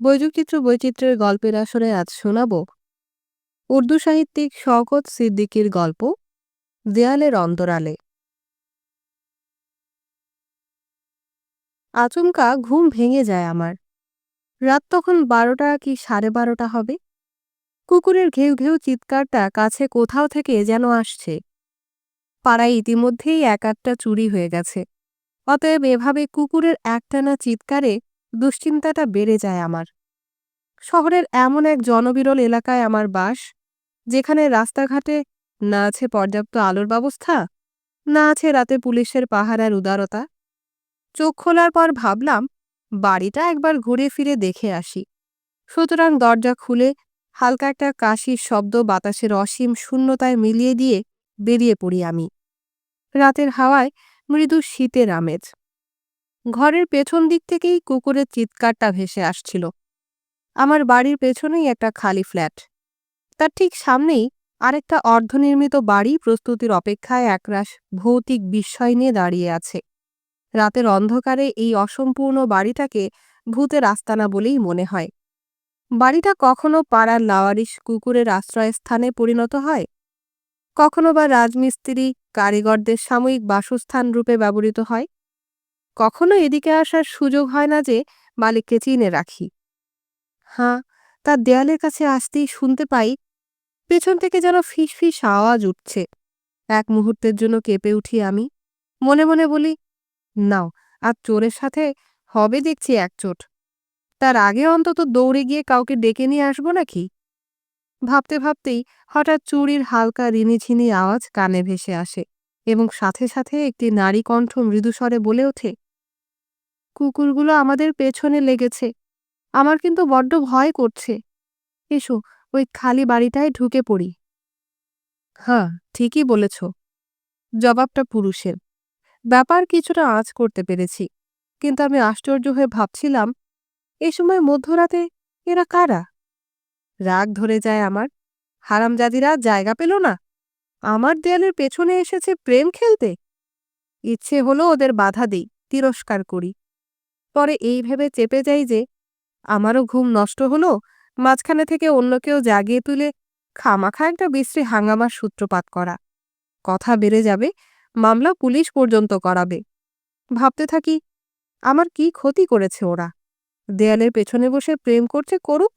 বৈচিত্র্য বৈচিত্র্যের গল্পের আসরে আজ শোনাব উর্দু সাহিত্যিক শওকত সিদ্দিকীর গল্প, দেয়ালের অন্তরালে। আচমকা ঘুম ভেঙে যায় আমার। রাত তখন বারোটা কি সাড়ে বারোটা হবে? কুকুরের ঘেউ ঘেউ চিৎকারটা কাছে কোথাও থেকে যেন আসছে। পাড়ায় ইতিমধ্যেই এক একটা চুরি হয়ে গেছে। অতএব এভাবে কুকুরের একটানা চিৎকারে দুশ্চিন্তাটা বেড়ে যায় আমার। শহরের এমন এক জনবিরল এলাকায় আমার বাস, যেখানে রাস্তাঘাটে না আছে পর্যাপ্ত আলোর ব্যবস্থা, না আছে রাতে পুলিশের পাহারার উদারতা। চোখ খোলার পর ভাবলাম, বাড়িটা একবার ঘুরে ফিরে দেখে আসি। সুতরাং দরজা খুলে হালকা একটা কাশির শব্দ, বাতাসের অসীম শূন্যতায় মিলিয়ে দিয়ে বেরিয়ে পড়ি আমি। রাতের হাওয়ায় মৃদু শীতের আমেজ। ঘরের পেছন দিক থেকেই কুকুরের চিৎকারটা ভেসে আসছিল। আমার বাড়ির পেছনেই একটা খালি ফ্ল্যাট। তার ঠিক সামনেই আরেকটা অর্ধনির্মিত বাড়ি প্রস্তুতির অপেক্ষায় একরাশ ভৌতিক বিস্ময় নিয়ে দাঁড়িয়ে আছে। রাতের অন্ধকারে এই অসম্পূর্ণ বাড়িটাকে ভূতের আস্তানা বলেই মনে হয়। বাড়িটা কখনো পাড়ার লাওয়ারিশ কুকুরের আশ্রয়স্থানে পরিণত হয়? কখনো বা রাজমিস্ত্রি, কারিগরদের সাময়িক বাসস্থান রূপে ব্যবহৃত হয়? কখনো এদিকে আসার সুযোগ হয় না যে মালিককে চিনে রাখি। হাঁ তার দেয়ালের কাছে আসতেই শুনতে পাই, পেছন থেকে যেন ফিস ফিস আওয়াজ উঠছে। এক মুহূর্তের জন্য কেঁপে উঠি আমি। মনে মনে বলি, নাও, আর চোরের সাথে হবে দেখছি এক চোট তার আগে অন্তত দৌড়ে গিয়ে কাউকে ডেকে নিয়ে আসব নাকি? ভাবতে ভাবতেই হঠাৎ চুরির হালকা রিনিঝিনি আওয়াজ কানে ভেসে আসে এবং সাথে সাথে একটি নারী কণ্ঠ মৃদুস্বরে বলে ওঠে কুকুরগুলো আমাদের পেছনে লেগেছে। আমার কিন্তু বড্ড ভয় করছে। এসো, ওই খালি বাড়িটায় ঢুকে পড়ি। হ্যাঁ ঠিকই বলেছ। জবাবটা পুরুষের। ব্যাপার কিছুটা আঁচ করতে পেরেছি। কিন্তু আমি আশ্চর্য হয়ে ভাবছিলাম, এ সময় মধ্যরাতে এরা কারা? রাগ ধরে যায় আমার। হারামজাদিরা জায়গা পেল না। আমার দেয়ালের পেছনে এসেছে প্রেম খেলতে। ইচ্ছে হলো ওদের বাধা দিই, তিরস্কার করি। পরে এই ভেবে চেপে যাই যে, আমারও ঘুম নষ্ট হলো, মাঝখানে থেকে অন্য কেউ জাগিয়ে তুলে খামাখা একটা বিশ্রী হাঙ্গামার সূত্রপাত করা। কথা বেড়ে যাবে, মামলা পুলিশ পর্যন্ত করাবে। ভাবতে থাকি, আমার কি ক্ষতি করেছে ওরা? দেয়ালের পেছনে বসে প্রেম করছে করুক?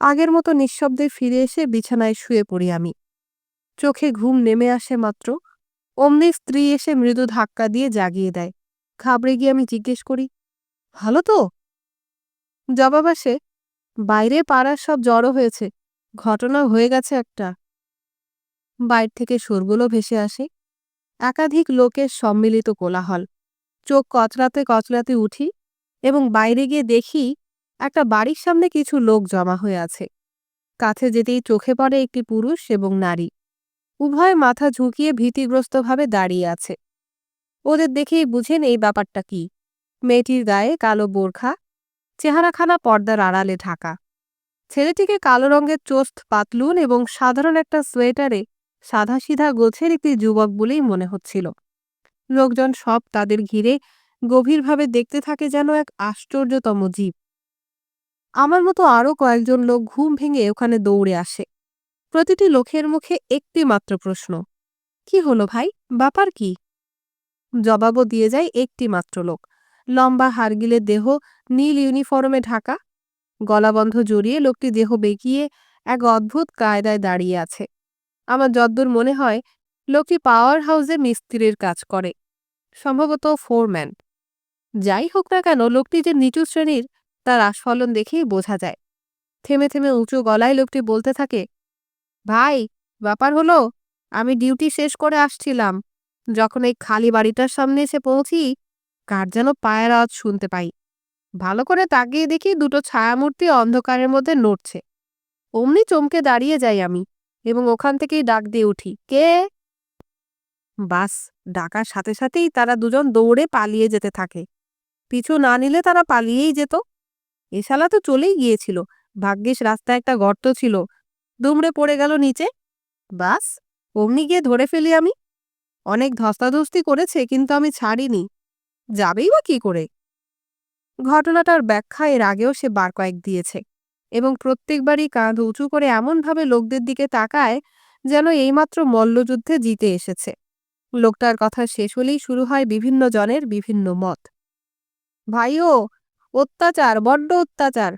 আগের মতো নিঃশব্দে ফিরে এসে বিছানায় শুয়ে পড়ি আমি। চোখে ঘুম নেমে আসে মাত্র, অমনি স্ত্রী এসে মৃদু ধাক্কা দিয়ে জাগিয়ে দেয়। ঘাবড়ে গিয়ে আমি জিজ্ঞেস করি, ভালো তো? জবাব আসে, বাইরে পাড়ার সব জড়ো হয়েছে, ঘটনা হয়ে গেছে একটা। বাইর থেকে সুরগুলো ভেসে আসে, একাধিক লোকের সম্মিলিত কোলাহল। চোখ কচলাতে কচলাতে উঠি এবং বাইরে গিয়ে দেখি একটা বাড়ির সামনে কিছু লোক জমা হয়ে আছে। কাছে যেতেই চোখে পড়ে একটি পুরুষ এবং নারী। উভয় মাথা ঝুঁকিয়ে ভীতিগ্রস্তভাবে দাঁড়িয়ে আছে। ওদের দেখেই বুঝেন এই ব্যাপারটা কি। মেয়েটির গায়ে কালো বোরখা, চেহারাখানা পর্দার আড়ালে ঢাকা। ছেলেটিকে কালো রঙের চোস্ত পাতলুন এবং সাধারণ একটা সোয়েটারে সাদাসিধা গোছের একটি যুবক বলেই মনে হচ্ছিল। লোকজন সব তাদের ঘিরে গভীরভাবে দেখতে থাকে যেন এক আশ্চর্যতম জীব। আমার মতো আরও কয়েকজন লোক ঘুম ভেঙে ওখানে দৌড়ে আসে। প্রতিটি লোকের মুখে একটি মাত্র প্রশ্ন, কি হলো ভাই? ব্যাপার কি? জবাবও দিয়ে যায় একটি মাত্র লোক। লম্বা হারগিলের দেহ নীল ইউনিফর্মে ঢাকা গলাবন্ধ জড়িয়ে লোকটি দেহ বেঁকিয়ে এক অদ্ভুত কায়দায় দাঁড়িয়ে আছে। আমার যদ্দূর মনে হয়, লোকটি পাওয়ার হাউসে মিস্ত্রির কাজ করে, সম্ভবত ফোরম্যান। যাই হোক না কেন, লোকটি যে নিচু শ্রেণির, তার আস্ফলন দেখেই বোঝা যায়। থেমে থেমে উঁচু গলায় লোকটি বলতে থাকে, ভাই, ব্যাপার হলো, আমি ডিউটি শেষ করে আসছিলাম। যখন এই খালি বাড়িটার সামনে এসে পৌঁছি, কার যেন পায়ের আওয়াজ শুনতে পাই। ভালো করে তাকিয়ে দেখি দুটো ছায়ামূর্তি অন্ধকারের মধ্যে নড়ছে। অমনি চমকে দাঁড়িয়ে যাই আমি এবং ওখান থেকেই ডাক দিয়ে উঠি, কে? বাস, ডাকার সাথে সাথেই তারা দুজন দৌড়ে পালিয়ে যেতে থাকে। পিছু না নিলে তারা পালিয়েই যেত। এশালা তো চলেই গিয়েছিল। ভাগ্যিস রাস্তায় একটা গর্ত ছিল। দুমড়ে পড়ে গেল নিচে। বাস, অমনি গিয়ে ধরে ফেলি আমি। অনেক ধস্তাধস্তি করেছে, কিন্তু আমি ছাড়িনি। যাবেই বা কি করে? ঘটনাটার ব্যাখ্যা এর আগেও সে বার কয়েক দিয়েছে এবং প্রত্যেকবারই কাঁধ উঁচু করে এমনভাবে লোকদের দিকে তাকায় যেন এইমাত্র মল্লযুদ্ধে জিতে এসেছে। লোকটার কথা শেষ হলেই শুরু হয় বিভিন্ন জনের বিভিন্ন মত। ভাইও অত্যাচার, বড্ড অত্যাচার।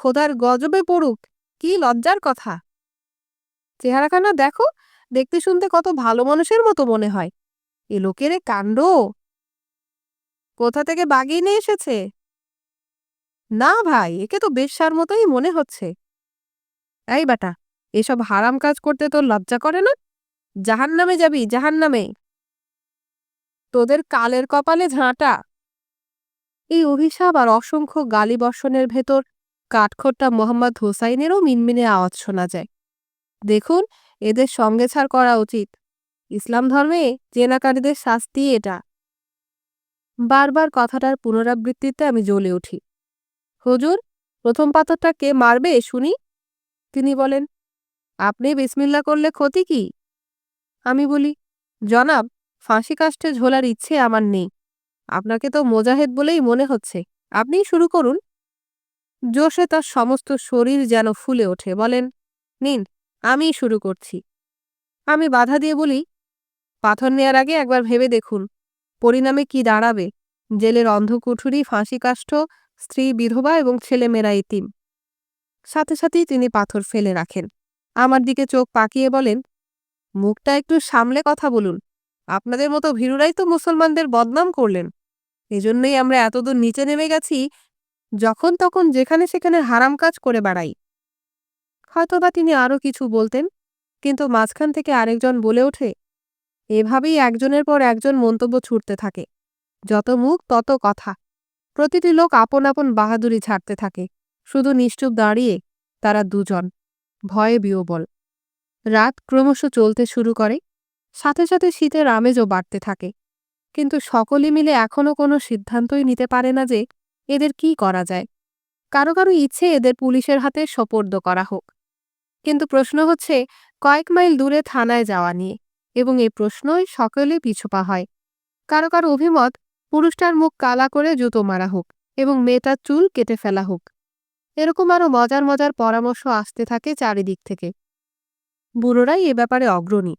খোদার গজবে পড়ুক, কি লজ্জার কথা! চেহারাখানা দেখো দেখতে শুনতে কত ভালো মানুষের মতো মনে হয়। এ লোকের কাণ্ড। কোথা থেকে বাগিয়ে নিয়ে এসেছে? না ভাই, একে তো বেশ্যার মতোই মনে হচ্ছে। এই বাটা, এসব হারাম কাজ করতে তোর লজ্জা করে না? জাহান নামে যাবি জাহান নামে তোদের কালের কপালে ঝাঁটা। এই অভিশাপ আর অসংখ্য গালি বর্ষণের ভেতর কাঠখোট্টা মোহাম্মদ হোসাইনেরও মিনমিনে আওয়াজ শোনা যায়। দেখুন এদের সঙ্গে ছাড় করা উচিত। ইসলাম ধর্মে জেনাকারীদের শাস্তি এটা। বারবার কথাটার পুনরাবৃত্তিতে আমি জ্বলে উঠি। হুজুর, প্রথম পাথরটা কে মারবে শুনি? তিনি বলেন, আপনি বিসমিল্লা করলে ক্ষতি কি? আমি বলি, জনাব, ফাঁসি কাষ্টে ঝোলার ইচ্ছে আমার নেই। আপনাকে তো মোজাহেদ বলেই মনে হচ্ছে। আপনিই শুরু করুন। জোশে তার সমস্ত শরীর যেন ফুলে ওঠে। বলেন, নিন আমিই শুরু করছি। আমি বাধা দিয়ে বলি, পাথর নেয়ার আগে একবার ভেবে দেখুন, পরিণামে কি দাঁড়াবে? জেলের অন্ধকুঠুরি, ফাঁসি কাষ্ঠ, স্ত্রী, বিধবা এবং ছেলেমেয়েরা ইতিম সাথে সাথেই তিনি পাথর ফেলে রাখেন। আমার দিকে চোখ পাকিয়ে বলেন, মুখটা একটু সামলে কথা বলুন। আপনাদের মতো ভীরুরাই তো মুসলমানদের বদনাম করলেন। এজন্যই আমরা এতদূর নিচে নেমে গেছি, যখন তখন যেখানে সেখানে হারাম কাজ করে বেড়াই। হয়তোবা তিনি আরও কিছু বলতেন, কিন্তু মাঝখান থেকে আরেকজন বলে ওঠে, এভাবেই একজনের পর একজন মন্তব্য ছুটতে থাকে। যত মুখ, তত কথা। প্রতিটি লোক আপন আপন বাহাদুরি ছাড়তে থাকে। শুধু নিশ্চুপ দাঁড়িয়ে তারা দুজন, ভয়ে বিয়োবল রাত ক্রমশ চলতে শুরু করে, সাথে সাথে শীতের আমেজও বাড়তে থাকে। কিন্তু সকলে মিলে এখনও কোনো সিদ্ধান্তই নিতে পারে না যে এদের কি করা যায়। কারও কারও ইচ্ছে এদের পুলিশের হাতে সোপর্দ করা হোক। কিন্তু প্রশ্ন হচ্ছে, কয়েক মাইল দূরে থানায় যাওয়া নিয়ে এবং এই প্রশ্নই সকলে পিছুপা হয়। কারও কারও অভিমত, পুরুষটার মুখ কালা করে জুতো মারা হোক এবং মেয়েটার চুল কেটে ফেলা হোক। এরকম আরও মজার মজার পরামর্শ আসতে থাকে চারিদিক থেকে। বুড়োরাই এ ব্যাপারে অগ্রণী।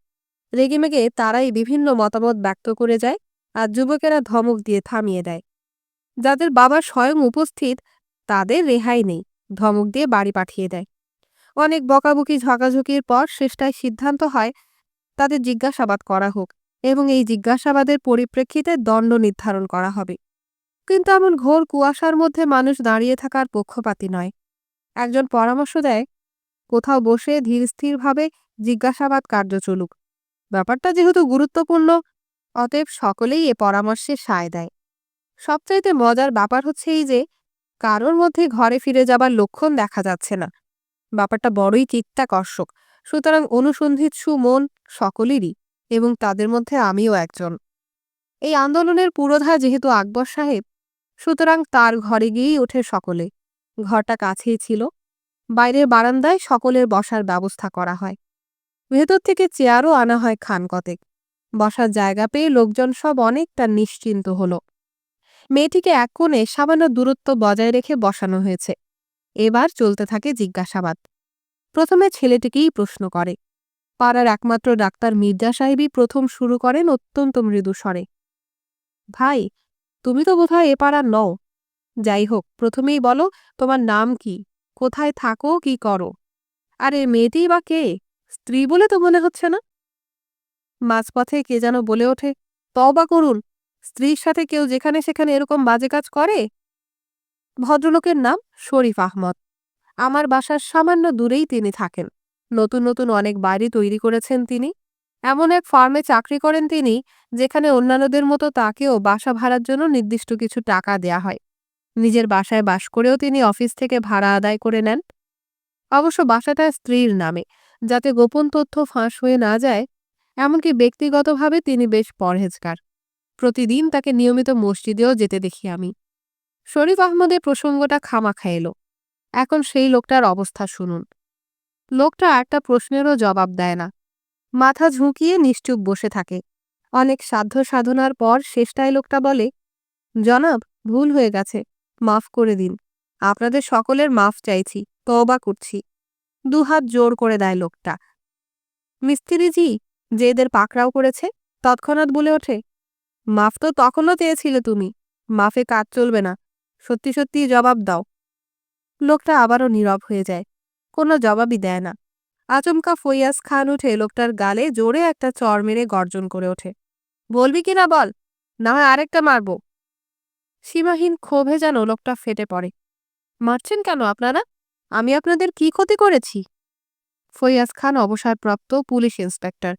রেগেমেগে তারাই বিভিন্ন মতামত ব্যক্ত করে যায় আর যুবকেরা ধমক দিয়ে থামিয়ে দেয়। যাদের বাবা স্বয়ং উপস্থিত, তাদের রেহাই নেই, ধমক দিয়ে বাড়ি পাঠিয়ে দেয়। অনেক বকাবকি ঝকাঝকির পর শেষটায় সিদ্ধান্ত হয় তাদের জিজ্ঞাসাবাদ করা হোক এবং এই জিজ্ঞাসাবাদের পরিপ্রেক্ষিতে দণ্ড নির্ধারণ করা হবে। কিন্তু এমন ঘোর কুয়াশার মধ্যে মানুষ দাঁড়িয়ে থাকার পক্ষপাতি নয়। একজন পরামর্শ দেয়, কোথাও বসে ধীরস্থিরভাবে জিজ্ঞাসাবাদ কার্য চলুক। ব্যাপারটা যেহেতু গুরুত্বপূর্ণ, অতএব সকলেই এ পরামর্শে সায় দেয়। সবচাইতে মজার ব্যাপার হচ্ছে এই যে, কারোর মধ্যে ঘরে ফিরে যাবার লক্ষণ দেখা যাচ্ছে না। ব্যাপারটা বড়ই চিত্তাকর্ষক সুতরাং অনুসন্ধিৎসু মন সকলেরই এবং তাদের মধ্যে আমিও একজন। এই আন্দোলনের পুরোধা যেহেতু আকবর সাহেব, সুতরাং তার ঘরে গিয়েই ওঠে সকলে। ঘরটা কাছেই ছিল। বাইরের বারান্দায় সকলের বসার ব্যবস্থা করা হয়। ভেতর থেকে চেয়ারও আনা হয় খান কতেক। বসার জায়গা পেয়ে লোকজন সব অনেকটা নিশ্চিন্ত হল। মেয়েটিকে এক কোণে সামান্য দূরত্ব বজায় রেখে বসানো হয়েছে। এবার চলতে থাকে জিজ্ঞাসাবাদ। প্রথমে ছেলেটিকেই প্রশ্ন করে, পাড়ার একমাত্র ডাক্তার মির্জা সাহেবই প্রথম শুরু করেন অত্যন্ত মৃদু স্বরে। ভাই, তুমি তো বোধহয় এ পাড়ার নও। যাই হোক, প্রথমেই বলো, তোমার নাম কি? কোথায় থাকো, কি করো? আরে মেয়েটিই বা কে? স্ত্রী বলে তো মনে হচ্ছে না? মাঝপথে কে যেন বলে ওঠে তবা করুন। স্ত্রীর সাথে কেউ যেখানে সেখানে এরকম বাজে কাজ করে? ভদ্রলোকের নাম শরীফ আহমদ। আমার বাসার সামান্য দূরেই তিনি থাকেন। নতুন নতুন অনেক বাড়ি তৈরি করেছেন তিনি। এমন এক ফার্মে চাকরি করেন তিনি, যেখানে অন্যান্যদের মতো তাকেও বাসা ভাড়ার জন্য নির্দিষ্ট কিছু টাকা দেয়া হয়। নিজের বাসায় বাস করেও তিনি অফিস থেকে ভাড়া আদায় করে নেন। অবশ্য বাসাটা স্ত্রীর নামে, যাতে গোপন তথ্য ফাঁস হয়ে না যায়, এমনকি ব্যক্তিগতভাবে তিনি বেশ পরহেজগার। প্রতিদিন তাকে নিয়মিত মসজিদেও যেতে দেখি আমি। শরীফ আহমদের প্রসঙ্গটা খামাখা এলো। এখন সেই লোকটার অবস্থা শুনুন। লোকটা একটা প্রশ্নেরও জবাব দেয় না। মাথা ঝুঁকিয়ে নিশ্চুপ বসে থাকে। অনেক সাধ্য সাধনার পর শেষটায় লোকটা বলে, জনাব, ভুল হয়ে গেছে। মাফ করে দিন। আপনাদের সকলের মাফ চাইছি, তওবা করছি। দুহাত জোর করে দেয় লোকটা। মিস্ত্রিজি, যে এদের পাকড়াও করেছে, তৎক্ষণাৎ বলে ওঠে, মাফ তো তখনও চেয়েছিলে তুমি। মাফে কাজ চলবে না। সত্যি সত্যি জবাব দাও। লোকটা আবারও নীরব হয়ে যায়। কোনো জবাবই দেয় না। আচমকা ফৈয়াজ খান উঠে লোকটার গালে জোরে একটা চর মেরে গর্জন করে ওঠে। বলবি কি না বল? না হয় আরেকটা মারব। সীমাহীন ক্ষোভে যেন লোকটা ফেটে পড়ে। মারছেন কেন আপনারা? আমি আপনাদের কি ক্ষতি করেছি? ফৈয়াজ খান অবসরপ্রাপ্ত পুলিশ ইন্সপেক্টর।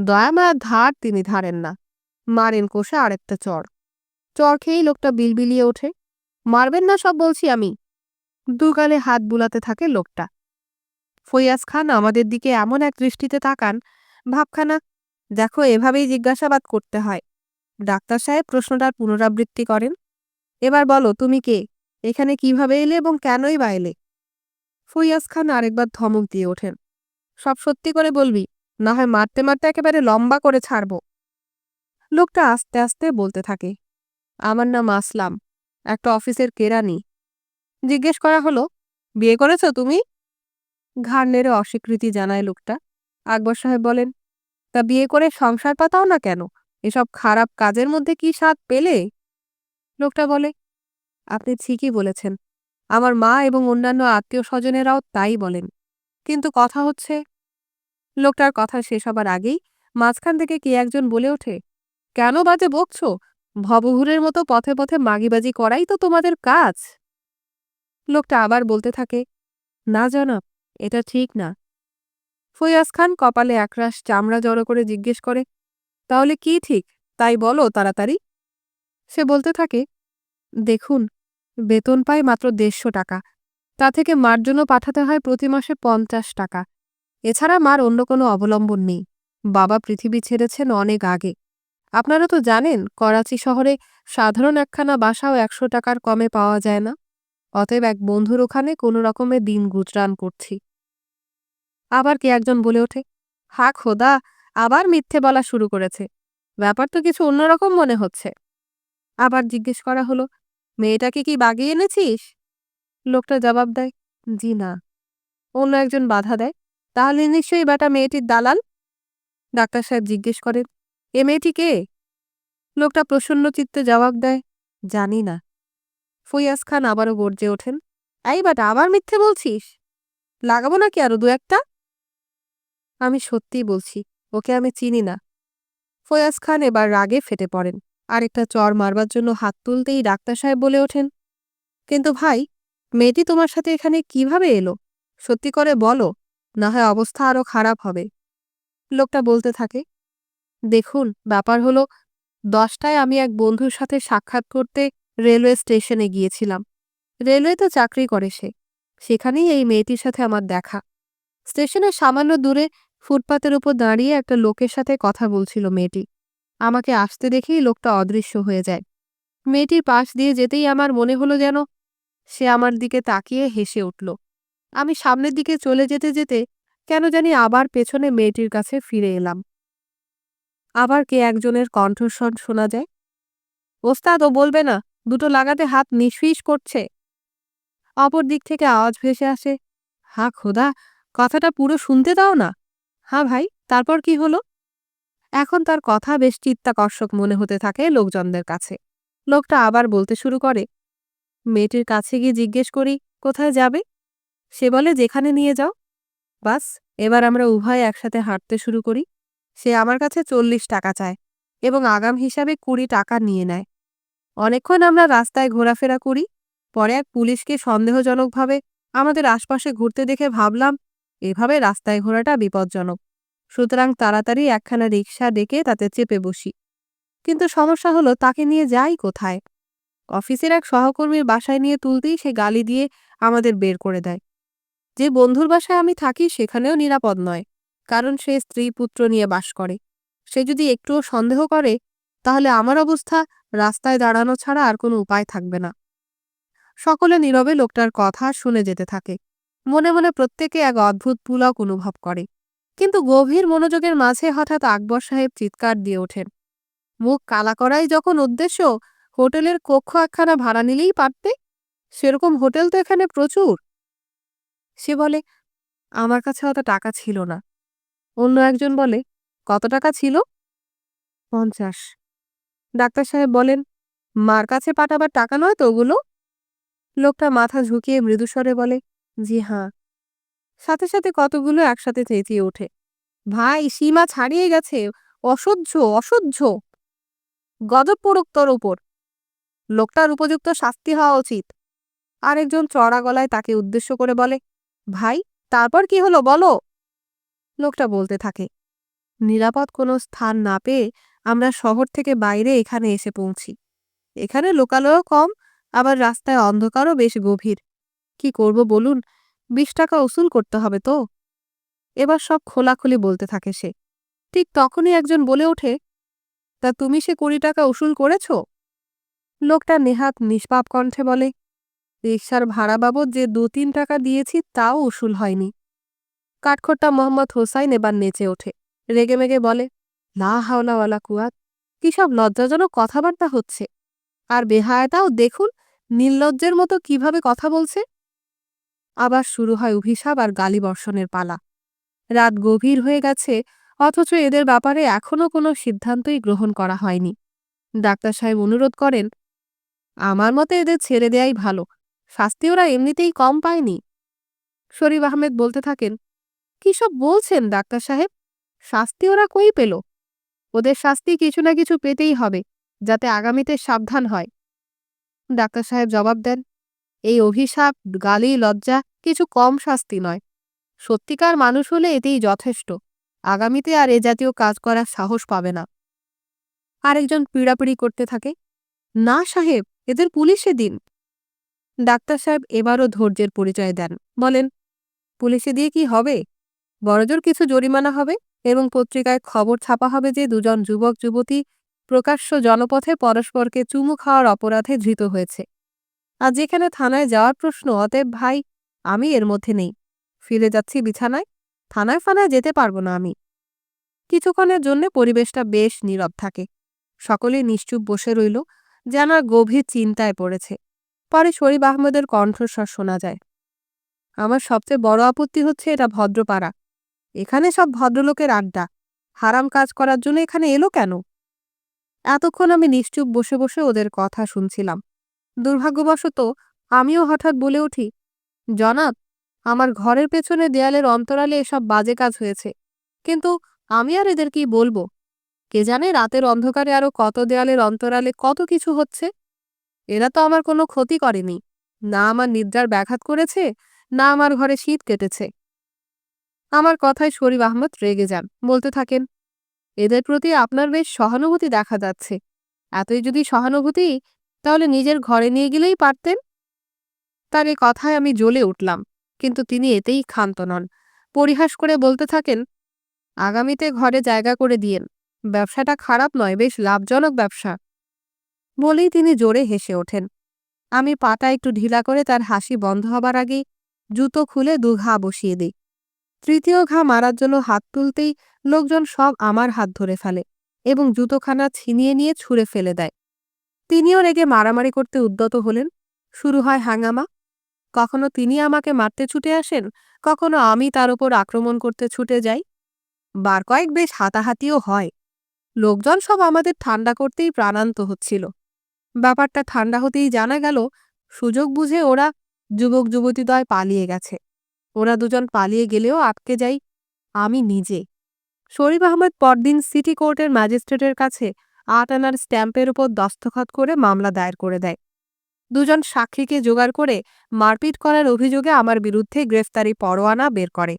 দয়ামায়া ধার তিনি ধারেন না। মারেন কোষে আরেকটা চর। চর খেয়েই লোকটা বিলবিলিয়ে ওঠে। মারবেন না সব বলছি আমি। দুগালে হাত বুলাতে থাকে লোকটা। ফৈয়াজ খান আমাদের দিকে এমন এক দৃষ্টিতে তাকান, ভাবখানা, দেখো, এভাবেই জিজ্ঞাসাবাদ করতে হয়। ডাক্তার সাহেব প্রশ্নটার পুনরাবৃত্তি করেন, এবার বলো, তুমি কে? এখানে কীভাবে এলে এবং কেনই বা এলে? ফৈয়াজ খান আরেকবার ধমক দিয়ে ওঠেন, সব সত্যি করে বলবি, না হয় মারতে মারতে একেবারে লম্বা করে ছাড়ব। লোকটা আস্তে আস্তে বলতে থাকে, আমার নাম আসলাম। একটা অফিসের কেরানি। জিজ্ঞেস করা হলো, বিয়ে করেছ তুমি? ঘাড় নেড়ে অস্বীকৃতি জানায় লোকটা। আকবর সাহেব বলেন, তা বিয়ে করে সংসার পাতাও না কেন? এসব খারাপ কাজের মধ্যে কি স্বাদ পেলে? লোকটা বলে, আপনি ঠিকই বলেছেন। আমার মা এবং অন্যান্য আত্মীয় স্বজনেরাও তাই বলেন। কিন্তু কথা হচ্ছে, লোকটার কথা শেষ হবার আগেই মাঝখান থেকে কে একজন বলে ওঠে, কেন বাজে বকছ? ভবঘুরের মতো পথে পথে মাগিবাজি করাই তো তোমাদের কাজ। লোকটা আবার বলতে থাকে, না জনাব, এটা ঠিক না। ফৈয়াজ খান কপালে একরাশ চামড়া জড়ো করে জিজ্ঞেস করে, তাহলে কি ঠিক? তাই বলো তাড়াতাড়ি। সে বলতে থাকে, দেখুন, বেতন পায় মাত্র দেড়শো টাকা। তা থেকে মার জন্য পাঠাতে হয় প্রতি মাসে পঞ্চাশ টাকা। এছাড়া মার অন্য কোনো অবলম্বন নেই। বাবা পৃথিবী ছেড়েছেন অনেক আগে। আপনারা তো জানেন, করাচি শহরে সাধারণ একখানা বাসাও একশো টাকার কমে পাওয়া যায় না। অতএব এক বন্ধুর ওখানে কোনো রকমে দিন গুজরান করছি। আবার কে একজন বলে ওঠে, হা খোদা, আবার মিথ্যে বলা শুরু করেছে। ব্যাপার তো কিছু অন্যরকম মনে হচ্ছে। আবার জিজ্ঞেস করা হলো, মেয়েটাকে কি বাগিয়ে এনেছিস? লোকটা জবাব দেয়, জি না। অন্য একজন বাধা দেয়, তাহলে নিশ্চয়ই বেটা মেয়েটির দালাল? ডাক্তার সাহেব জিজ্ঞেস করেন এ মেয়েটি কে? লোকটা প্রসন্ন চিত্তে জবাব দেয়, জানি না। ফৈয়াজ খান আবারও গর্জে ওঠেন, এই বাটা, আবার মিথ্যে বলছিস? লাগাবো নাকি আরও দু একটা? আমি সত্যিই বলছি, ওকে আমি চিনি না। ফয়াজ খান এবার রাগে ফেটে পড়েন, আরেকটা চর মারবার জন্য হাত তুলতেই ডাক্তার সাহেব বলে ওঠেন, কিন্তু ভাই, মেয়েটি তোমার সাথে এখানে কীভাবে এলো? সত্যি করে বলো, না হয় অবস্থা আরও খারাপ হবে। লোকটা বলতে থাকে দেখুন, ব্যাপার হলো, দশটায় আমি এক বন্ধুর সাথে সাক্ষাৎ করতে রেলওয়ে স্টেশনে গিয়েছিলাম। রেলওয়েতে চাকরি করে সে। সেখানেই এই মেয়েটির সাথে আমার দেখা। স্টেশনের সামান্য দূরে ফুটপাতের উপর দাঁড়িয়ে একটা লোকের সাথে কথা বলছিল মেয়েটি। আমাকে আসতে দেখেই লোকটা অদৃশ্য হয়ে যায়। মেয়েটির পাশ দিয়ে যেতেই আমার মনে হলো যেন সে আমার দিকে তাকিয়ে হেসে উঠল। আমি সামনের দিকে চলে যেতে যেতে কেন জানি আবার পেছনে মেয়েটির কাছে ফিরে এলাম। আবার কে একজনের কণ্ঠস্বর শোনা যায়? ওস্তাদ ও বলবে না, দুটো লাগাতে হাত নিঃফিস করছে। অপর দিক থেকে আওয়াজ ভেসে আসে, হা খোদা, কথাটা পুরো শুনতে দাও না। হ্যাঁ ভাই, তারপর কি হলো? এখন তার কথা বেশ চিত্তাকর্ষক মনে হতে থাকে লোকজনদের কাছে। লোকটা আবার বলতে শুরু করে, মেয়েটির কাছে গিয়ে জিজ্ঞেস করি, কোথায় যাবে? সে বলে, যেখানে নিয়ে যাও। বাস, এবার আমরা উভয় একসাথে হাঁটতে শুরু করি। সে আমার কাছে চল্লিশ টাকা চায় এবং আগাম হিসাবে কুড়ি টাকা নিয়ে নেয়। অনেকক্ষণ আমরা রাস্তায় ঘোরাফেরা করি, পরে এক পুলিশকে সন্দেহজনকভাবে আমাদের আশপাশে ঘুরতে দেখে ভাবলাম, এভাবে রাস্তায় ঘোরাটা বিপজ্জনক। সুতরাং তাড়াতাড়ি একখানা রিক্সা ডেকে তাতে চেপে বসি। কিন্তু সমস্যা হলো তাকে নিয়ে যাই কোথায়? অফিসের এক সহকর্মীর বাসায় নিয়ে তুলতেই সে গালি দিয়ে আমাদের বের করে দেয়। যে বন্ধুর বাসায় আমি থাকি সেখানেও নিরাপদ নয়। কারণ সে স্ত্রী পুত্র নিয়ে বাস করে। সে যদি একটুও সন্দেহ করে, তাহলে আমার অবস্থা রাস্তায় দাঁড়ানো ছাড়া আর কোনো উপায় থাকবে না। সকলে নীরবে লোকটার কথা শুনে যেতে থাকে। মনে মনে প্রত্যেকে এক অদ্ভুত পুলক অনুভব করে। কিন্তু গভীর মনোযোগের মাঝে হঠাৎ আকবর সাহেব চিৎকার দিয়ে ওঠেন। মুখ কালা করাই যখন উদ্দেশ্য, হোটেলের কক্ষ একখানা ভাড়া নিলেই পারতে? সেরকম হোটেল তো এখানে প্রচুর। সে বলে, আমার কাছে অত টাকা ছিল না। অন্য একজন বলে, কত টাকা ছিল? পঞ্চাশ। ডাক্তার সাহেব বলেন, মার কাছে পাঠাবার টাকা নয় তো ওগুলো? লোকটা মাথা ঝুঁকিয়ে মৃদুস্বরে বলে, জি হ্যাঁ। সাথে সাথে কতগুলো একসাথে চেঁচিয়ে ওঠে, ভাই, সীমা ছাড়িয়ে গেছে, অসহ্য অসহ্য। গজব উপর। লোকটার উপযুক্ত শাস্তি হওয়া উচিত। আরেকজন চড়া গলায় তাকে উদ্দেশ্য করে বলে, ভাই, তারপর কি হলো বলো? লোকটা বলতে থাকে, নিরাপদ কোনো স্থান না পেয়ে আমরা শহর থেকে বাইরে এখানে এসে পৌঁছি। এখানে লোকালয়ও কম, আবার রাস্তায় অন্ধকারও বেশ গভীর। কি করব বলুন? বিশ টাকা উসুল করতে হবে তো? এবার সব খোলাখুলি বলতে থাকে সে, ঠিক তখনই একজন বলে ওঠে, তা তুমি সে কুড়ি টাকা উসুল করেছ? লোকটা নেহাত নিষ্পাপ কণ্ঠে বলে রিক্সার ভাড়া বাবদ যে দু তিন টাকা দিয়েছি তাও উসুল হয়নি। কাঠখোট্টা মোহাম্মদ হোসাইন এবার নেচে ওঠে। রেগেমেগে বলে, লা হাওলাওয়ালা কুয়াত, কি সব লজ্জাজনক কথাবার্তা হচ্ছে? আর বেহায়াটাও দেখুন, নির্লজ্জের মতো কীভাবে কথা বলছে? আবার শুরু হয় অভিশাপ আর গালি বর্ষণের পালা। রাত গভীর হয়ে গেছে, অথচ এদের ব্যাপারে এখনও কোনো সিদ্ধান্তই গ্রহণ করা হয়নি। ডাক্তার সাহেব অনুরোধ করেন, আমার মতে এদের ছেড়ে দেয়াই ভালো, শাস্তি ওরা এমনিতেই কম পায়নি। শরীফ আহমেদ বলতে থাকেন কি সব বলছেন ডাক্তার সাহেব? শাস্তি ওরা কই পেল? ওদের শাস্তি কিছু না কিছু পেতেই হবে, যাতে আগামীতে সাবধান হয়। ডাক্তার সাহেব জবাব দেন, এই অভিশাপ, গালি, লজ্জা কিছু কম শাস্তি নয়। সত্যিকার মানুষ হলে এতেই যথেষ্ট, আগামীতে আর এ জাতীয় কাজ করার সাহস পাবে না। আরেকজন পীড়াপিড়ি করতে থাকে, না সাহেব, এদের পুলিশে দিন। ডাক্তার সাহেব এবারও ধৈর্যের পরিচয় দেন, বলেন, পুলিশে দিয়ে কি হবে? বড়জোর কিছু জরিমানা হবে এবং পত্রিকায় খবর ছাপা হবে যে দুজন যুবক, যুবতী প্রকাশ্য জনপথে পরস্পরকে চুমু খাওয়ার অপরাধে ধৃত হয়েছে। আর যেখানে থানায় যাওয়ার প্রশ্ন, অতএব ভাই, আমি এর মধ্যে নেই। ফিরে যাচ্ছি বিছানায়, থানায় ফানায় যেতে পারব না আমি। কিছুক্ষণের জন্য পরিবেশটা বেশ নীরব থাকে। সকলে নিশ্চুপ বসে রইল, যেন গভীর চিন্তায় পড়েছে। পরে শরীফ আহমেদের কণ্ঠস্বর শোনা যায়। আমার সবচেয়ে বড় আপত্তি হচ্ছে এটা ভদ্রপাড়া। এখানে সব ভদ্রলোকের আড্ডা। হারাম কাজ করার জন্য এখানে এলো কেন? এতক্ষণ আমি নিশ্চুপ বসে বসে ওদের কথা শুনছিলাম। দুর্ভাগ্যবশত আমিও হঠাৎ বলে উঠি, জনাব, আমার ঘরের পেছনে দেয়ালের অন্তরালে এসব বাজে কাজ হয়েছে, কিন্তু আমি আর এদের কি বলব? কে জানে রাতের অন্ধকারে আরও কত দেয়ালের অন্তরালে কত কিছু হচ্ছে? এরা তো আমার কোনো ক্ষতি করেনি। না আমার নিদ্রার ব্যাঘাত করেছে, না আমার ঘরে শীত কেটেছে। আমার কথায় শরীফ আহমদ রেগে যান, বলতে থাকেন, এদের প্রতি আপনার বেশ সহানুভূতি দেখা যাচ্ছে। এতই যদি সহানুভূতি, তাহলে নিজের ঘরে নিয়ে গেলেই পারতেন? তার এ কথায় আমি জ্বলে উঠলাম, কিন্তু তিনি এতেই ক্ষান্ত নন। পরিহাস করে বলতে থাকেন, আগামীতে ঘরে জায়গা করে দিয়েন। ব্যবসাটা খারাপ নয়, বেশ লাভজনক ব্যবসা। বলেই তিনি জোরে হেসে ওঠেন। আমি পাটা একটু ঢিলা করে তার হাসি বন্ধ হবার আগেই জুতো খুলে দুঘা বসিয়ে দিই। তৃতীয় ঘা মারার জন্য হাত তুলতেই লোকজন সব আমার হাত ধরে ফেলে এবং জুতোখানা ছিনিয়ে নিয়ে ছুঁড়ে ফেলে দেয়। তিনিও রেগে মারামারি করতে উদ্যত হলেন। শুরু হয় হাঙ্গামা। কখনো তিনি আমাকে মারতে ছুটে আসেন, কখনো আমি তার উপর আক্রমণ করতে ছুটে যাই। বার কয়েক বেশ হাতাহাতিও হয়। লোকজন সব আমাদের ঠান্ডা করতেই প্রাণান্ত হচ্ছিল। ব্যাপারটা ঠান্ডা হতেই জানা গেল, সুযোগ বুঝে ওরা যুবক যুবতীদ্বয় পালিয়ে গেছে। ওরা দুজন পালিয়ে গেলেও আটকে যাই আমি নিজে। শরীফ আহমেদ পরদিন সিটি কোর্টের ম্যাজিস্ট্রেটের কাছে আট আনার স্ট্যাম্পের উপর দস্তখত করে মামলা দায়ের করে দেয়। দুজন সাক্ষীকে জোগাড় করে মারপিট করার অভিযোগে আমার বিরুদ্ধে গ্রেফতারি পরোয়ানা বের করে।